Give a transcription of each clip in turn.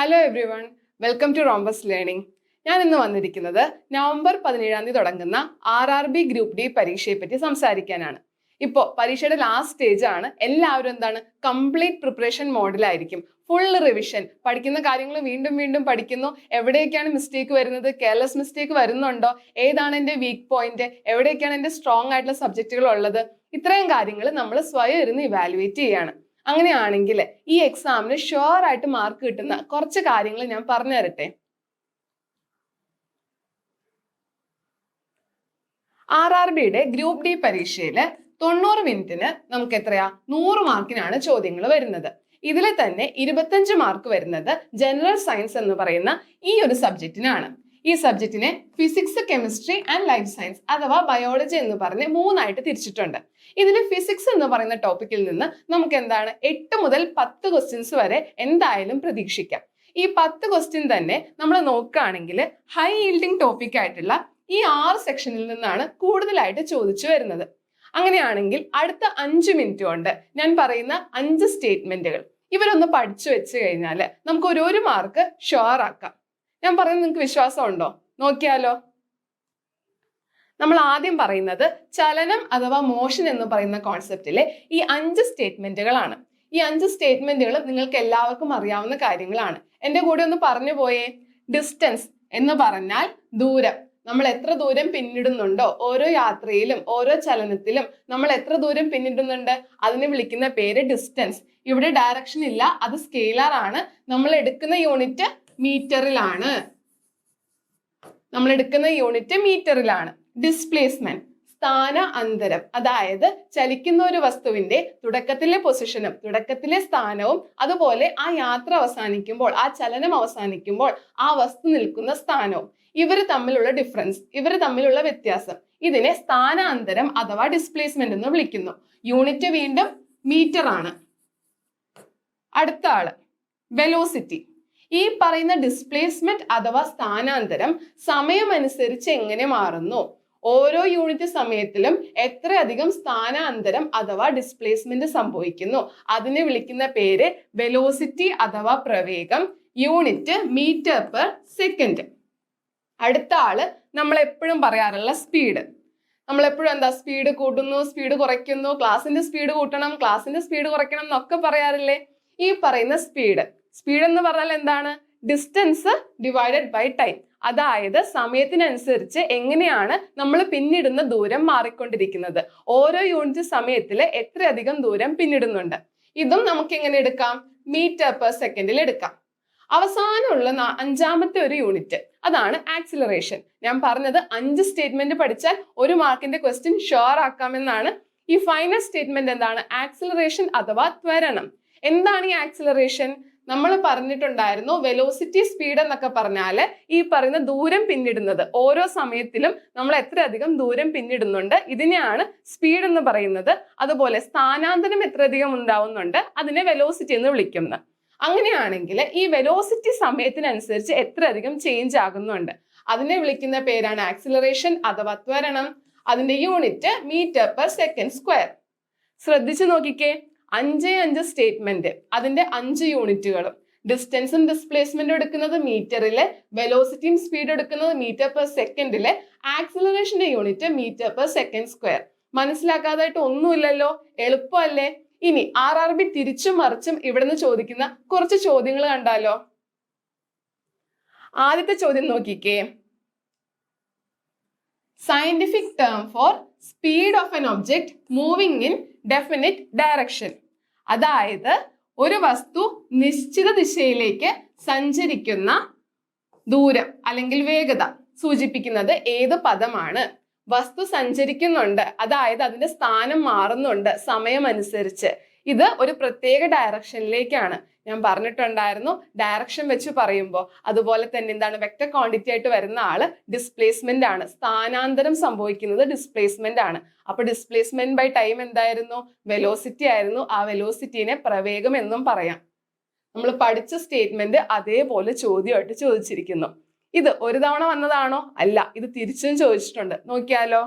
Hello everyone welcome to Rhombus Learning ഞാൻ ഇന്ന് വന്നിരിക്കുന്നത് നവംബർ പതിനേഴാം തീയതി തുടങ്ങുന്ന R R B group D പരീക്ഷയെ പറ്റി സംസാരിക്കാനാണ്. ഇപ്പോൾ പരീക്ഷയുടെ ലാസ്റ്റ് സ്റ്റേജ് ആണ്. എല്ലാവരും എന്താണ്? കംപ്ലീറ്റ് പ്രിപ്പറേഷൻ മോഡിലായിരിക്കും ഫുൾ റിവിഷൻ പഠിക്കുന്ന കാര്യങ്ങൾ വീണ്ടും വീണ്ടും പഠിക്കുന്നു. എവിടെയൊക്കെയാണ് മിസ്റ്റേക്ക് വരുന്നത്? കെയർലെസ് മിസ്റ്റേക്ക് വരുന്നുണ്ടോ? ഏതാണ് എന്റെ വീക്ക് പോയിന്റ് എവിടെയൊക്കെയാണ് എന്റെ സ്ട്രോങ് ആയിട്ടുള്ള സബ്ജക്റ്റുകൾ ഉള്ളത്? ഇത്രയും കാര്യങ്ങൾ നമ്മൾ സ്വയം ഇരുന്ന് ഇവാലുവേറ്റ് ചെയ്യാണ്. അങ്ങനെയാണെങ്കിൽ ഈ എക്സാമിന് ഷുവർ ആയിട്ട് മാർക്ക് കിട്ടുന്ന കുറച്ച് കാര്യങ്ങൾ ഞാൻ പറഞ്ഞു തരട്ടെ. ആർ ആർ ബിയുടെ ഗ്രൂപ്പ് ഡി പരീക്ഷയിൽ തൊണ്ണൂറ് മിനിറ്റിന് നമുക്ക് എത്രയാ? നൂറ് മാർക്കിനാണ് ചോദ്യങ്ങൾ വരുന്നത്. ഇതിൽ തന്നെ ഇരുപത്തഞ്ച് മാർക്ക് വരുന്നത് ജനറൽ സയൻസ് എന്ന് പറയുന്ന ഈ ഒരു സബ്ജക്റ്റിനാണ് ഈ സബ്ജക്റ്റിനെ physics chemistry and life science അഥവാ ബയോളജി എന്ന് പറഞ്ഞ് മൂന്നായിട്ട് തിരിച്ചിട്ടുണ്ട്. ഇതിൽ ഫിസിക്സ് എന്ന് പറയുന്ന ടോപ്പിക്കിൽ നിന്ന് നമുക്ക് എന്താണ് എട്ട് മുതൽ പത്ത് ക്വസ്റ്റ്യൻസ് വരെ എന്തായാലും പ്രതീക്ഷിക്കാം. ഈ പത്ത് ക്വസ്റ്റ്യൻ തന്നെ നമ്മൾ നോക്കുകയാണെങ്കിൽ ഹൈ ഈൽഡിംഗ് ടോപ്പിക് ആയിട്ടുള്ള ഈ ആറ് സെക്ഷനിൽ നിന്നാണ് കൂടുതലായിട്ട് ചോദിച്ചു വരുന്നത്. അങ്ങനെയാണെങ്കിൽ അടുത്ത അഞ്ച് മിനിറ്റ് കൊണ്ട് ഞാൻ പറയുന്ന അഞ്ച് സ്റ്റേറ്റ്മെന്റുകൾ ഇവരൊന്ന് പഠിച്ചു വെച്ച് കഴിഞ്ഞാൽ നമുക്ക് ഒരു ഒരു മാർക്ക് ഷുവർ ആക്കാം. ഞാൻ പറയുന്നത് നിങ്ങൾക്ക് വിശ്വാസം ഉണ്ടോ നോക്കിയാലോ. നമ്മൾ ആദ്യം പറയുന്നത് ചലനം അഥവാ മോഷൻ എന്ന് പറയുന്ന കോൺസെപ്റ്റിലെ ഈ അഞ്ച് സ്റ്റേറ്റ്മെന്റുകളാണ് ഈ അഞ്ച് സ്റ്റേറ്റ്മെന്റുകൾ നിങ്ങൾക്ക് എല്ലാവർക്കും അറിയാവുന്ന കാര്യങ്ങളാണ്. എന്റെ കൂടെ ഒന്ന് പറഞ്ഞു പോയേ. ഡിസ്റ്റൻസ് എന്ന് പറഞ്ഞാൽ ദൂരം. നമ്മൾ എത്ര ദൂരം പിന്നിടുന്നുണ്ടോ? ഓരോ യാത്രയിലും ഓരോ ചലനത്തിലും നമ്മൾ എത്ര ദൂരം പിന്നിടുന്നുണ്ട്? അതിനെ വിളിക്കുന്ന പേര് ഡിസ്റ്റൻസ് ഇവിടെ ഡയറക്ഷൻ ഇല്ല അത് സ്കെയിലർ ആണ്. നമ്മൾ എടുക്കുന്ന യൂണിറ്റ് മീറ്ററിലാണ്. നമ്മൾ എടുക്കുന്ന യൂണിറ്റ് മീറ്ററിലാണ്. ഡിസ്പ്ലേസ്മെന്റ് സ്ഥാന അന്തരം അതായത് ചലിക്കുന്ന ഒരു വസ്തുവിന്റെ തുടക്കത്തിലെ പൊസിഷനും തുടക്കത്തിലെ സ്ഥാനവും അതുപോലെ ആ യാത്ര അവസാനിക്കുമ്പോൾ ആ ചലനം അവസാനിക്കുമ്പോൾ ആ വസ്തു നിൽക്കുന്ന സ്ഥാനവും. ഇവർ തമ്മിലുള്ള ഡിഫറൻസ് ഇവർ തമ്മിലുള്ള വ്യത്യാസം. ഇതിനെ സ്ഥാനാന്തരം അഥവാ ഡിസ്പ്ലേസ്മെന്റ് എന്ന് വിളിക്കുന്നു. യൂണിറ്റ് വീണ്ടും മീറ്റർ ആണ് അടുത്ത ആൾ വെലോസിറ്റി ഈ പറയുന്ന ഡിസ്പ്ലേസ്മെന്റ് അഥവാ സ്ഥാനാന്തരം സമയമനുസരിച്ച് എങ്ങനെ മാറുന്നു? ഓരോ യൂണിറ്റ് സമയത്തിലും എത്രയധികം സ്ഥാനാന്തരം അഥവാ ഡിസ്പ്ലേസ്മെന്റ് സംഭവിക്കുന്നു? അതിനെ വിളിക്കുന്ന പേര് വെലോസിറ്റി അഥവാ പ്രവേഗം യൂണിറ്റ് മീറ്റർ പെർ സെക്കൻഡ് അടുത്ത ആൾ നമ്മൾ എപ്പോഴും പറയാറുള്ള സ്പീഡ് നമ്മൾ എപ്പോഴും എന്താ സ്പീഡ് കൂട്ടുന്നു സ്പീഡ് കുറയ്ക്കുന്നു ക്ലാസ്സിന്റെ സ്പീഡ് കൂട്ടണം ക്ലാസ്സിന്റെ സ്പീഡ് കുറയ്ക്കണം എന്നൊക്കെ പറയാറില്ലേ? ഈ പറയുന്ന സ്പീഡ് സ്പീഡ് എന്ന് പറഞ്ഞാൽ എന്താണ്? ഡിസ്റ്റൻസ് ഡിവൈഡഡ് ബൈ ടൈം അതായത് സമയത്തിനനുസരിച്ച് എങ്ങനെയാണ് നമ്മൾ പിന്നിടുന്ന ദൂരം മാറിക്കൊണ്ടിരിക്കുന്നത്. ഓരോ യൂണിറ്റ് സമയത്തിൽ എത്രയധികം ദൂരം പിന്നിടുന്നുണ്ട്? ഇതും നമുക്ക് എങ്ങനെ എടുക്കാം? മീറ്റർ പെർ സെക്കൻഡിൽ എടുക്കാം. അവസാനമുള്ള അഞ്ചാമത്തെ ഒരു യൂണിറ്റ് അതാണ് ആക്സിലറേഷൻ ഞാൻ പറഞ്ഞത് അഞ്ച് സ്റ്റേറ്റ്മെന്റ് പഠിച്ചാൽ ഒരു മാർക്കിന്റെ ക്വസ്റ്റ്യൻ ഷുവർ ആക്കാമെന്നാണ് ഈ ഫൈനൽ സ്റ്റേറ്റ്മെന്റ് എന്താണ്? ആക്സിലറേഷൻ അഥവാ ത്വരണം. എന്താണ് ഈ ആക്സിലറേഷൻ നമ്മൾ പറഞ്ഞിട്ടുണ്ടായിരുന്നു വെലോസിറ്റി സ്പീഡ് എന്നൊക്കെ പറഞ്ഞാൽ ഈ പറയുന്ന ദൂരം പിന്നിടുന്നത്. ഓരോ സമയത്തിലും നമ്മൾ എത്രയധികം ദൂരം പിന്നിടുന്നുണ്ട് ഇതിനെയാണ് സ്പീഡ് എന്ന് പറയുന്നത്. അതുപോലെ സ്ഥാനാന്തരം എത്രയധികം ഉണ്ടാവുന്നുണ്ട് അതിനെ വെലോസിറ്റി എന്ന് വിളിക്കുന്നത് അങ്ങനെയാണെങ്കിൽ ഈ വെലോസിറ്റി സമയത്തിനനുസരിച്ച് എത്ര അധികം ചേഞ്ച് ആകുന്നുണ്ട്. അതിനെ വിളിക്കുന്ന പേരാണ് ആക്സിലറേഷൻ അഥവാ ത്വരണം. അതിന്റെ unit metre per second square ശ്രദ്ധിച്ചു നോക്കിക്കേ. അഞ്ചേ അഞ്ച് സ്റ്റേറ്റ്മെന്റ് അതിന്റെ അഞ്ച് യൂണിറ്റുകളും ഡിസ്റ്റൻസും ഡിസ്പ്ലേസ്മെന്റും എടുക്കുന്നത് മീറ്ററിലെ വെലോസിറ്റിയും സ്പീഡ് എടുക്കുന്നത് മീറ്റർ പെർ സെക്കൻഡിലെ ആക്സിലറേഷന്റെ unit metre per second square മനസ്സിലാക്കാതായിട്ട് ഒന്നുമില്ലല്ലോ? എളുപ്പമല്ലേ? ഇനി ആർ ആർ ബി തിരിച്ചും മറിച്ചും ഇവിടെ നിന്ന് ചോദിക്കുന്ന കുറച്ച് ചോദ്യങ്ങൾ കണ്ടാലോ? ആദ്യത്തെ ചോദ്യം നോക്കിക്കേ. Scientific term for speed of an object moving in definite direction അതായത് ഒരു വസ്തു നിശ്ചിത ദിശയിലേക്ക് സഞ്ചരിക്കുന്ന ദൂരം അല്ലെങ്കിൽ വേഗത സൂചിപ്പിക്കുന്നത് ഏത് പദമാണ്. വസ്തു സഞ്ചരിക്കുന്നുണ്ട്. അതായത് അതിന്റെ സ്ഥാനം മാറുന്നുണ്ട് സമയമനുസരിച്ച്. ഇത് ഒരു പ്രത്യേക ഡയറക്ഷനിലേക്കാണ് ഞാൻ പറഞ്ഞിട്ടുണ്ടായിരുന്നു ഡയറക്ഷൻ വെച്ച് പറയുമ്പോൾ അതുപോലെ തന്നെ എന്താണ് വെക്ടർ ക്വാണ്ടിറ്റി ആയിട്ട് വരുന്ന ആൾ ഡിസ്പ്ലേസ്മെന്റ് ആണ്. സ്ഥാനാന്തരം സംഭവിക്കുന്നത് ഡിസ്പ്ലേസ്മെന്റ് ആണ്. അപ്പൊ ഡിസ്പ്ലേസ്മെന്റ് ബൈ ടൈം എന്തായിരുന്നു? വെലോസിറ്റി ആയിരുന്നു. ആ വെലോസിറ്റിനെ പ്രവേഗം എന്നും പറയാം. നമ്മൾ പഠിച്ച സ്റ്റേറ്റ്മെന്റ് അതേപോലെ ചോദ്യമായിട്ട് ചോദിച്ചിരിക്കുന്നു. ഇത് ഒരു തവണ വന്നതാണോ? അല്ല ഇത് തിരിച്ചും ചോദിച്ചിട്ടുണ്ട്. നോക്കിയാലോ?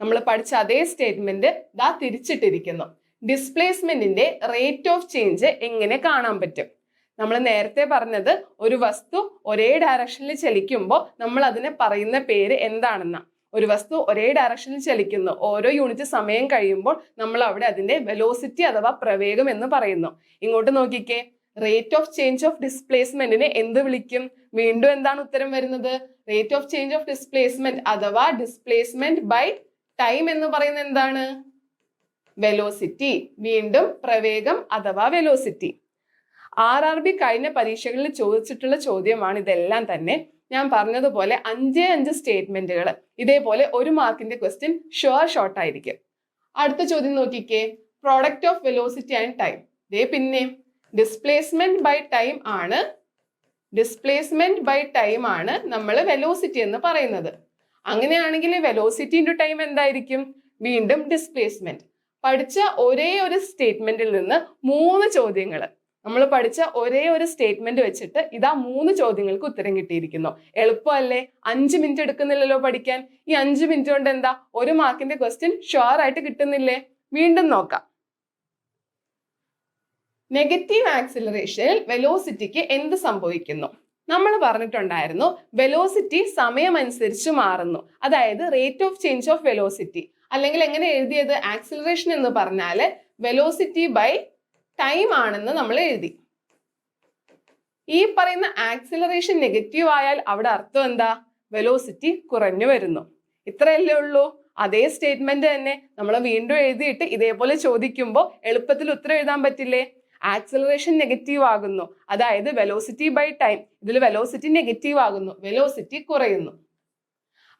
നമ്മൾ പഠിച്ച അതേ സ്റ്റേറ്റ്മെന്റ് ദാ തിരിച്ചിട്ടിരിക്കുന്നു. ഡിസ്പ്ലേസ്മെന്റിന്റെ റേറ്റ് ഓഫ് ചേഞ്ച് എങ്ങനെ കാണാൻ പറ്റും? നമ്മൾ നേരത്തെ പറഞ്ഞത് ഒരു വസ്തു ഒരേ ഡയറക്ഷനിൽ ചലിക്കുമ്പോൾ നമ്മൾ അതിനെ പറയുന്ന പേര് എന്താണെന്നാണ് ഒരു വസ്തു ഒരേ ഡയറക്ഷനിൽ ചലിക്കുന്നു ഓരോ യൂണിറ്റ് സമയം കഴിയുമ്പോൾ നമ്മൾ അവിടെ അതിന്റെ വെലോസിറ്റി അഥവാ പ്രവേഗം എന്ന് പറയുന്നു. ഇങ്ങോട്ട് നോക്കിക്കേ. റേറ്റ് ഓഫ് ചേഞ്ച് ഓഫ് ഡിസ്പ്ലേസ്മെന്റിനെ എന്ത് വിളിക്കും? വീണ്ടും എന്താണ് ഉത്തരം വരുന്നത്? Rate of change of displacement അഥവാ ഡിസ്പ്ലേസ്മെന്റ് ബൈ ടൈം എന്ന് പറയുന്നത് എന്താണ്? വെലോസിറ്റി വീണ്ടും പ്രവേഗം അഥവാ വെലോസിറ്റി ആർ ആർ ബി കഴിഞ്ഞ പരീക്ഷകളിൽ ചോദിച്ചിട്ടുള്ള ചോദ്യമാണ് ഇതെല്ലാം തന്നെ. ഞാൻ പറഞ്ഞതുപോലെ അഞ്ചേ അഞ്ച് സ്റ്റേറ്റ്മെന്റുകൾ ഇതേപോലെ ഒരു മാർക്കിന്റെ ക്വസ്റ്റ്യൻ ഷുവർ ഷോർട്ട് ആയിരിക്കും. അടുത്ത ചോദ്യം നോക്കിക്കേ. Product of velocity and time ഇതേ പിന്നെ ഡിസ്പ്ലേസ്മെന്റ് ബൈ ടൈം ആണ് ഡിസ്പ്ലേസ്മെന്റ് ബൈ ടൈം ആണ് നമ്മൾ വെലോസിറ്റി എന്ന് പറയുന്നത്. അങ്ങനെയാണെങ്കിൽ വെലോസിറ്റി ഇന്റു ടൈം എന്തായിരിക്കും? വീണ്ടും ഡിസ്പ്ലേസ്മെന്റ് പഠിച്ച ഒരേ ഒരു സ്റ്റേറ്റ്മെന്റിൽ നിന്ന് മൂന്ന് ചോദ്യങ്ങൾ നമ്മൾ പഠിച്ച ഒരേ ഒരു സ്റ്റേറ്റ്മെന്റ് വെച്ചിട്ട് ഇതാ മൂന്ന് ചോദ്യങ്ങൾക്ക് ഉത്തരം കിട്ടിയിരിക്കുന്നു. എളുപ്പമല്ലേ? അഞ്ച് മിനിറ്റ് എടുക്കുന്നില്ലല്ലോ പഠിക്കാൻ. ഈ അഞ്ച് മിനിറ്റ് കൊണ്ട് എന്താ? ഒരു മാർക്കിന്റെ ക്വസ്റ്റ്യൻ ഷുവർ ആയിട്ട് കിട്ടുന്നില്ലേ? വീണ്ടും നോക്കാം. നെഗറ്റീവ് ആക്സിലറേഷനിൽ വെലോസിറ്റിക്ക് എന്ത് സംഭവിക്കുന്നു? നമ്മൾ പറഞ്ഞിട്ടുണ്ടായിരുന്നു വെലോസിറ്റി സമയമനുസരിച്ച് മാറുന്നു. അതായത് rate of change of velocity അല്ലെങ്കിൽ എങ്ങനെ എഴുതിയത്? ആക്സിലറേഷൻ എന്ന് പറഞ്ഞാൽ വെലോസിറ്റി ബൈ ടൈം ആണെന്ന് നമ്മൾ എഴുതി. ഈ പറയുന്ന ആക്സിലറേഷൻ നെഗറ്റീവ് ആയാൽ അവിടെ അർത്ഥം എന്താ? വെലോസിറ്റി കുറഞ്ഞു വരുന്നു. ഇത്രയല്ലേ ഉള്ളൂ. അതേ സ്റ്റേറ്റ്മെന്റ് തന്നെ നമ്മൾ വീണ്ടും എഴുതിയിട്ട് ഇതേപോലെ ചോദിക്കുമ്പോൾ എളുപ്പത്തിൽ ഉത്തരം എഴുതാൻ പറ്റില്ലേ? ആക്സിലറേഷൻ നെഗറ്റീവ് ആകുന്നു. അതായത് വെലോസിറ്റി ബൈ ടൈം ഇതിൽ വെലോസിറ്റി നെഗറ്റീവ് ആകുന്നു. വെലോസിറ്റി കുറയുന്നു.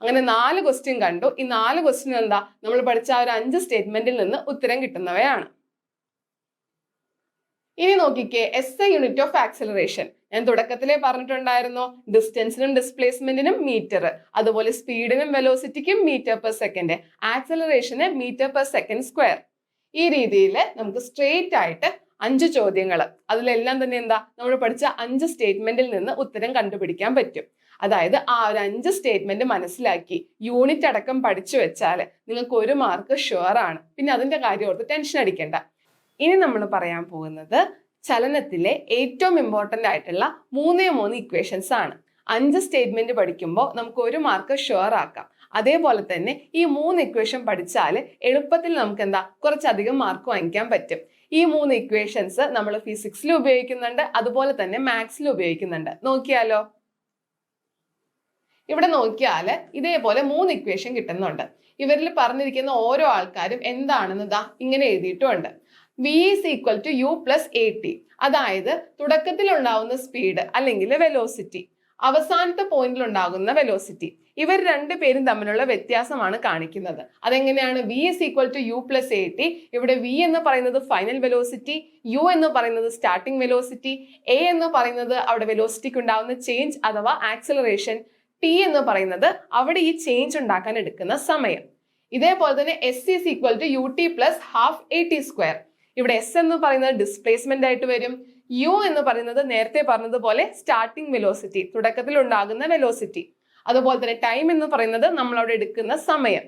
അങ്ങനെ നാല് ക്വസ്റ്റ്യൻ കണ്ടു. ഈ നാല് ക്വസ്റ്റ്യൻ എന്താ നമ്മൾ പഠിച്ച ആ ഒരു അഞ്ച് സ്റ്റേറ്റ്മെന്റിൽ നിന്ന് ഉത്തരം കിട്ടുന്നവയാണ്. ഇനി നോക്കിക്കേ as a unit of acceleration ഞാൻ തുടക്കത്തിലേ പറഞ്ഞിട്ടുണ്ടായിരുന്നു. ഡിസ്റ്റൻസിനും ഡിസ്പ്ലേസ്മെന്റിനും മീറ്റർ അതുപോലെ സ്പീഡിനും വെലോസിറ്റിക്കും മീറ്റർ പെർ സെക്കൻഡ് ആക്സിലറേഷന് മീറ്റർ പെർ സെക്കൻഡ് സ്ക്വയർ ഈ രീതിയിൽ നമുക്ക് സ്ട്രെയിറ്റ് ആയിട്ട് അഞ്ച് ചോദ്യങ്ങൾ അതിലെല്ലാം തന്നെ എന്താ? നമ്മൾ പഠിച്ച അഞ്ച് സ്റ്റേറ്റ്മെന്റിൽ നിന്ന് ഉത്തരം കണ്ടുപിടിക്കാൻ പറ്റും. അതായത് ആ ഒരു അഞ്ച് സ്റ്റേറ്റ്മെന്റ് മനസ്സിലാക്കി യൂണിറ്റ് അടക്കം പഠിച്ചു വെച്ചാൽ നിങ്ങൾക്ക് ഒരു മാർക്ക് ഷുവർ ആണ്. പിന്നെ അതിന്റെ കാര്യം ഓർത്ത് ടെൻഷൻ അടിക്കേണ്ട. ഇനി നമ്മൾ പറയാൻ പോകുന്നത് ചലനത്തിലെ ഏറ്റവും ഇമ്പോർട്ടന്റ് ആയിട്ടുള്ള മൂന്നേ മൂന്ന് ഇക്വേഷൻസ് ആണ്. അഞ്ച് സ്റ്റേറ്റ്മെന്റ് പഠിക്കുമ്പോൾ നമുക്ക് ഒരു മാർക്ക് ഷുവർ ആക്കാം. അതേപോലെ തന്നെ ഈ മൂന്ന് ഇക്വേഷൻ പഠിച്ചാൽ എളുപ്പത്തിൽ നമുക്ക് എന്താ കുറച്ചധികം മാർക്ക് വാങ്ങിക്കാൻ പറ്റും. ഈ മൂന്ന് ഇക്വേഷൻസ് നമ്മൾ ഫിസിക്സിൽ ഉപയോഗിക്കുന്നുണ്ട് അതുപോലെ തന്നെ മാത്സിൽ ഉപയോഗിക്കുന്നുണ്ട്. നോക്കിയാലോ? ഇവിടെ നോക്കിയാൽ ഇതേപോലെ മൂന്ന് ഇക്വേഷൻ കിട്ടുന്നുണ്ട്. ഇവരിൽ പറഞ്ഞിരിക്കുന്ന ഓരോ ആൾക്കാരും എന്താണെന്ന് ദാ ഇങ്ങനെ എഴുതിയിട്ടുമുണ്ട് v is equal to u plus a t അതായത് തുടക്കത്തിൽ ഉണ്ടാകുന്ന സ്പീഡ് അല്ലെങ്കിൽ വെലോസിറ്റി അവസാനത്തെ പോയിന്റിൽ ഉണ്ടാകുന്ന വെലോസിറ്റി ഇവർ രണ്ട് പേരും തമ്മിലുള്ള വ്യത്യാസമാണ് കാണിക്കുന്നത്. അതെങ്ങനെയാണ്? V is equal to u plus a t ഇവിടെ വി എന്ന് പറയുന്നത് ഫൈനൽ വെലോസിറ്റി യു എന്ന് പറയുന്നത് സ്റ്റാർട്ടിംഗ് വെലോസിറ്റി എ എന്ന് പറയുന്നത് അവിടെ വെലോസിറ്റിക്ക് ഉണ്ടാകുന്ന ചേഞ്ച് അഥവാ ആക്സിലറേഷൻ ടി എന്ന് പറയുന്നത് അവിടെ ഈ ചേഞ്ച് ഉണ്ടാക്കാൻ എടുക്കുന്ന സമയം. ഇതേപോലെ തന്നെ s is equal to u t plus half a t square ഇവിടെ എസ് എന്ന് പറയുന്നത് ഡിസ്പ്ലേസ്മെന്റ് ആയിട്ട് വരും. യു എന്ന് പറയുന്നത് നേരത്തെ പറഞ്ഞതുപോലെ സ്റ്റാർട്ടിംഗ് വെലോസിറ്റി തുടക്കത്തിൽ ഉണ്ടാകുന്ന വെലോസിറ്റി അതുപോലെ തന്നെ ടൈം എന്ന് പറയുന്നത് നമ്മൾ അവിടെ എടുക്കുന്ന സമയം.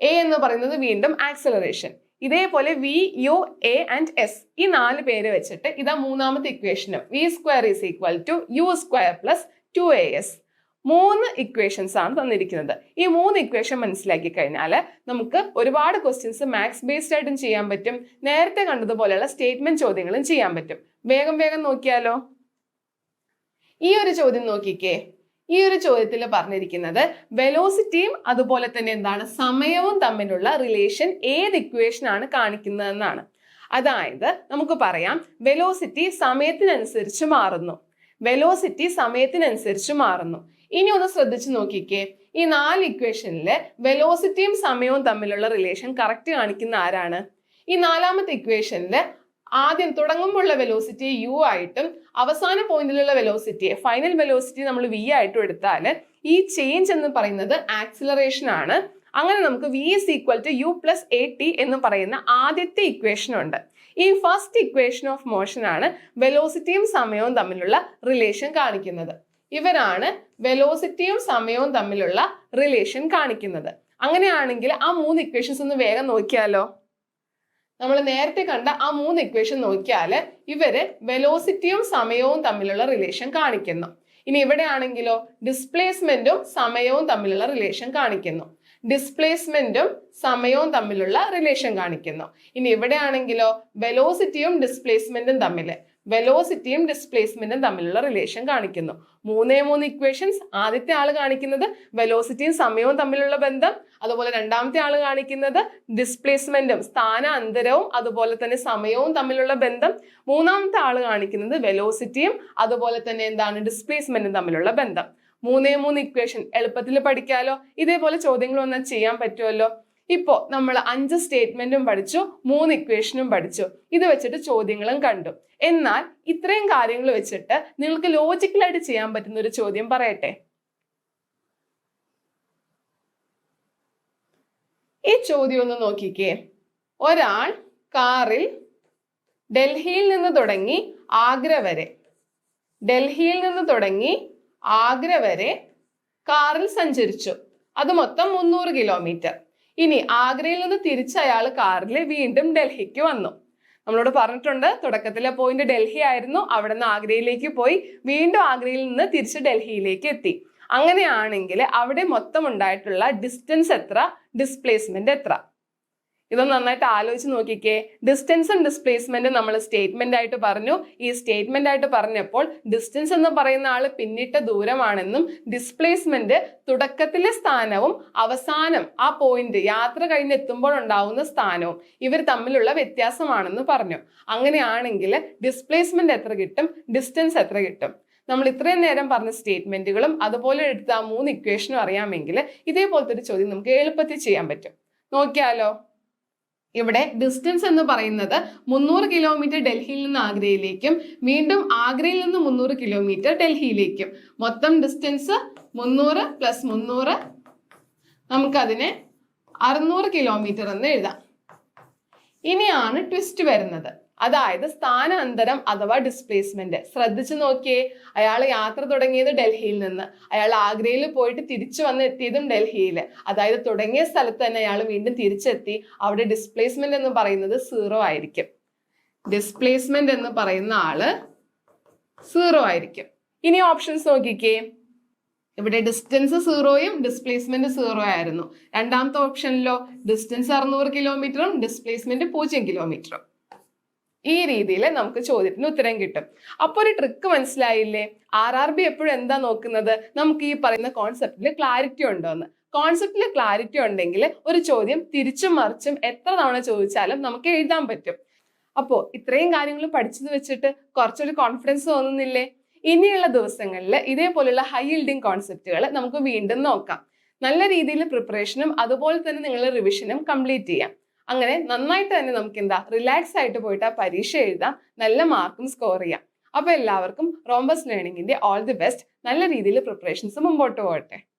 എ എന്ന് പറയുന്നത് വീണ്ടും ആക്സലറേഷൻ ഇതേപോലെ v u a and s ഈ നാല് പേര് വെച്ചിട്ട് ഇതാ മൂന്നാമത്തെ ഇക്വേഷനും v square is equal to u square plus two a s മൂന്ന് ഇക്വേഷൻസ് ആണ് തന്നിരിക്കുന്നത്. ഈ മൂന്ന് ഇക്വേഷൻ മനസ്സിലാക്കി കഴിഞ്ഞാൽ നമുക്ക് ഒരുപാട് ക്വസ്റ്റ്യൻസ് മാത്സ് ബേസ്ഡ് ആയിട്ടും ചെയ്യാൻ പറ്റും. നേരത്തെ കണ്ടതുപോലെയുള്ള സ്റ്റേറ്റ്മെന്റ് ചോദ്യങ്ങളും ചെയ്യാൻ പറ്റും. വേഗം വേഗം നോക്കിയാലോ? ഈ ഒരു ചോദ്യം നോക്കിക്കേ. ഈ ഒരു ചോദ്യത്തിൽ പറഞ്ഞിരിക്കുന്നത് വെലോസിറ്റിയും അതുപോലെ തന്നെ എന്താണ്? സമയവും തമ്മിലുള്ള റിലേഷൻ ഏത് ഇക്വേഷനാണ് കാണിക്കുന്നതെന്നാണ്. അതായത് നമുക്ക് പറയാം വെലോസിറ്റി സമയത്തിനനുസരിച്ച് മാറുന്നു. വെലോസിറ്റി സമയത്തിനനുസരിച്ച് മാറുന്നു. ഇനി ഒന്ന് ശ്രദ്ധിച്ചു നോക്കിക്കേ. ഈ നാല് ഇക്വേഷനിലെ വെലോസിറ്റിയും സമയവും തമ്മിലുള്ള റിലേഷൻ കറക്റ്റ് കാണിക്കുന്ന ആരാണ്? ഈ നാലാമത്തെ ഇക്വേഷനിൽ ആദ്യം തുടങ്ങുമ്പോഴുള്ള വെലോസിറ്റി യു ആയിട്ടും അവസാന പോയിന്റിലുള്ള വെലോസിറ്റി ഫൈനൽ വെലോസിറ്റി നമ്മൾ വി ആയിട്ടും എടുത്താൽ ഈ ചേഞ്ച് എന്ന് പറയുന്നത് ആക്സിലറേഷൻ ആണ്. അങ്ങനെ നമുക്ക് v is equal to u plus a t എന്ന് പറയുന്ന ആദ്യത്തെ ഇക്വേഷൻ ഉണ്ട്. ഈ ഫസ്റ്റ് ഇക്വേഷൻ ഓഫ് മോഷൻ ആണ് വെലോസിറ്റിയും സമയവും തമ്മിലുള്ള റിലേഷൻ കാണിക്കുന്നത്. ഇവരാണ് വെലോസിറ്റിയും സമയവും തമ്മിലുള്ള റിലേഷൻ കാണിക്കുന്നത്. അങ്ങനെയാണെങ്കിൽ ആ മൂന്ന് ഇക്വേഷൻസ് ഒന്ന് വേഗം നോക്കിയാലോ? നമ്മൾ നേരത്തെ കണ്ട ആ മൂന്ന് ഇക്വേഷൻ നോക്കിയാൽ ഇവർ വെലോസിറ്റിയും സമയവും തമ്മിലുള്ള റിലേഷൻ കാണിക്കുന്നു. ഇനി ഇവിടെ ആണെങ്കിലോ ഡിസ്പ്ലേസ്മെന്റും സമയവും തമ്മിലുള്ള റിലേഷൻ കാണിക്കുന്നു. ഡിസ്പ്ലേസ്മെന്റും സമയവും തമ്മിലുള്ള റിലേഷൻ കാണിക്കുന്നു. ഇനി ഇവിടെ ആണെങ്കിലോ വെലോസിറ്റിയും ഡിസ്പ്ലേസ്മെന്റും തമ്മിൽ വെലോസിറ്റിയും ഡിസ്പ്ലേസ്മെന്റും തമ്മിലുള്ള റിലേഷൻ കാണിക്കുന്നു. മൂന്നേ മൂന്ന് ഇക്വേഷൻസ് ആദ്യത്തെ ആൾ കാണിക്കുന്നത് വെലോസിറ്റിയും സമയവും തമ്മിലുള്ള ബന്ധം അതുപോലെ രണ്ടാമത്തെ ആൾ കാണിക്കുന്നത് ഡിസ്പ്ലേസ്മെന്റും സ്ഥാന അന്തരവും അതുപോലെ തന്നെ സമയവും തമ്മിലുള്ള ബന്ധം. മൂന്നാമത്തെ ആൾ കാണിക്കുന്നത് വെലോസിറ്റിയും അതുപോലെ തന്നെ എന്താണ് ഡിസ്പ്ലേസ്മെന്റും തമ്മിലുള്ള ബന്ധം. മൂന്നേ മൂന്ന് ഇക്വേഷൻ എളുപ്പത്തിൽ പഠിക്കാലോ? ഇതേപോലെ ചോദ്യങ്ങൾ ചെയ്യാൻ പറ്റുമല്ലോ? ഇപ്പോ നമ്മൾ അഞ്ച് സ്റ്റേറ്റ്മെന്റും പഠിച്ചു മൂന്ന് ഇക്വേഷനും പഠിച്ചു. ഇത് വെച്ചിട്ട് ചോദ്യങ്ങളും കണ്ടു. എന്നാൽ ഇത്രയും കാര്യങ്ങൾ വെച്ചിട്ട് നിങ്ങൾക്ക് ലോജിക്കലായിട്ട് ചെയ്യാൻ പറ്റുന്ന ഒരു ചോദ്യം പറയട്ടെ. ഈ ചോദ്യം ഒന്ന് നോക്കിക്കേ. ഒരാൾ കാറിൽ ഡൽഹിയിൽ നിന്ന് തുടങ്ങി ആഗ്ര വരെ. ഡൽഹിയിൽ നിന്ന് തുടങ്ങി ആഗ്ര വരെ കാറിൽ സഞ്ചരിച്ചു. അത് മൊത്തം മുന്നൂറ് കിലോമീറ്റർ ഇനി ആഗ്രയിൽ നിന്ന് തിരിച്ച് അയാൾ കാറിൽ വീണ്ടും ഡൽഹിക്ക് വന്നു. നമ്മളോട് പറഞ്ഞിട്ടുണ്ട് തുടക്കത്തിലെ പോയിന്റ് ഡൽഹി ആയിരുന്നു അവിടെ നിന്ന് ആഗ്രയിലേക്ക് പോയി വീണ്ടും ആഗ്രയിൽ നിന്ന് തിരിച്ച് ഡൽഹിയിലേക്ക് എത്തി. അങ്ങനെയാണെങ്കിൽ അവിടെ മൊത്തം ഉണ്ടായിട്ടുള്ള ഡിസ്റ്റൻസ് എത്ര? ഡിസ്പ്ലേസ്മെന്റ് എത്ര? ഇതൊന്ന് നന്നായിട്ട് ആലോചിച്ച് നോക്കിക്കേ. ഡിസ്റ്റൻസ് ആൻഡ് ഡിസ്പ്ലേസ്മെന്റ് നമ്മൾ സ്റ്റേറ്റ്മെന്റ് ആയിട്ട് പറഞ്ഞു. ഈ സ്റ്റേറ്റ്മെന്റ് ആയിട്ട് പറഞ്ഞപ്പോൾ ഡിസ്റ്റൻസ് എന്ന് പറയുന്ന ആൾ പിന്നിട്ട ദൂരമാണെന്നും ഡിസ്പ്ലേസ്മെന്റ് തുടക്കത്തിലെ സ്ഥാനവും അവസാനം ആ പോയിന്റ് യാത്ര കഴിഞ്ഞ് എത്തുമ്പോൾ ഉണ്ടാവുന്ന സ്ഥാനവും ഇവർ തമ്മിലുള്ള വ്യത്യാസമാണെന്ന് പറഞ്ഞു. അങ്ങനെയാണെങ്കിൽ ഡിസ്പ്ലേസ്മെന്റ് എത്ര കിട്ടും? ഡിസ്റ്റൻസ് എത്ര കിട്ടും? നമ്മൾ ഇത്രയും നേരം പറഞ്ഞ സ്റ്റേറ്റ്മെന്റുകളും അതുപോലെ എടുത്ത ആ മൂന്ന് ഇക്വേഷനും അറിയാമെങ്കിൽ ഇതേപോലത്തെ ഒരു ചോദ്യം നമുക്ക് എളുപ്പത്തിൽ ചെയ്യാൻ പറ്റും. നോക്കിയാലോ? ഇവിടെ ഡിസ്റ്റൻസ് എന്ന് പറയുന്നത് മുന്നൂറ് കിലോമീറ്റർ ഡൽഹിയിൽ നിന്ന് ആഗ്രയിലേക്കും വീണ്ടും ആഗ്രയിൽ നിന്ന് മുന്നൂറ് കിലോമീറ്റർ ഡൽഹിയിലേക്കും. മൊത്തം ഡിസ്റ്റൻസ് മുന്നൂറ് പ്ലസ് മുന്നൂറ്. നമുക്കതിനെ അറുന്നൂറ് കിലോമീറ്റർ എന്ന് എഴുതാം. ഇനിയാണ് ട്വിസ്റ്റ് വരുന്നത്. അതായത് സ്ഥാനാന്തരം അഥവാ ഡിസ്പ്ലേസ്മെന്റ് ശ്രദ്ധിച്ചു നോക്കിയേ അയാൾ യാത്ര തുടങ്ങിയത് ഡൽഹിയിൽ നിന്ന്. അയാൾ ആഗ്രയിൽ പോയിട്ട് തിരിച്ചു വന്ന് എത്തിയതും ഡൽഹിയിൽ. അതായത് തുടങ്ങിയ സ്ഥലത്ത് തന്നെ അയാൾ വീണ്ടും തിരിച്ചെത്തി. അവിടെ ഡിസ്പ്ലേസ്മെന്റ് എന്ന് പറയുന്നത് സീറോ ആയിരിക്കും. ഡിസ്പ്ലേസ്മെന്റ് എന്ന് പറയുന്ന ആൾ സീറോ ആയിരിക്കും. ഇനി ഓപ്ഷൻസ് നോക്കിക്കേ. ഇവിടെ ഡിസ്റ്റൻസ് സീറോയും ഡിസ്പ്ലേസ്മെന്റ് സീറോ ആയിരുന്നു. രണ്ടാമത്തെ ഓപ്ഷനിലോ ഡിസ്റ്റൻസ് അറുന്നൂറ് കിലോമീറ്ററും ഡിസ്പ്ലേസ്മെന്റ് പൂജ്യം കിലോമീറ്ററും ഈ രീതിയിൽ നമുക്ക് ചോദ്യത്തിന് ഉത്തരം കിട്ടും. അപ്പോൾ ഒരു ട്രിക്ക് മനസ്സിലായില്ലേ? ആർ ആർ ബി എപ്പോഴും എന്താ നോക്കുന്നത്? നമുക്ക് ഈ പറയുന്ന കോൺസെപ്റ്റിൽ ക്ലാരിറ്റി ഉണ്ടോ എന്ന് കോൺസെപ്റ്റിൽ ക്ലാരിറ്റി ഉണ്ടെങ്കിൽ ഒരു ചോദ്യം തിരിച്ചും മറിച്ചും എത്ര തവണ ചോദിച്ചാലും നമുക്ക് എഴുതാൻ പറ്റും. അപ്പോൾ ഇത്രയും കാര്യങ്ങൾ പഠിച്ചത് വെച്ചിട്ട് കുറച്ചൊരു കോൺഫിഡൻസ് തോന്നുന്നില്ലേ? ഇനിയുള്ള ദിവസങ്ങളിൽ ഇതേപോലുള്ള ഹൈ ഇൽഡിങ് കോൺസെപ്റ്റുകൾ നമുക്ക് വീണ്ടും നോക്കാം. നല്ല രീതിയിൽ പ്രിപ്പറേഷനും അതുപോലെ തന്നെ നിങ്ങളുടെ റിവിഷനും കംപ്ലീറ്റ് ചെയ്യാം. അങ്ങനെ നന്നായിട്ട് തന്നെ നമുക്ക് എന്താ റിലാക്സ് ആയിട്ട് പോയിട്ട് ആ പരീക്ഷ എഴുതാം നല്ല മാർക്കും സ്കോർ ചെയ്യാം. അപ്പോൾ എല്ലാവർക്കും റോംബസ് ലേണിംഗിന്റെ ഓൾ ദി ബെസ്റ്റ് നല്ല രീതിയിൽ പ്രിപ്പറേഷൻസ് മുമ്പോട്ട് പോകട്ടെ.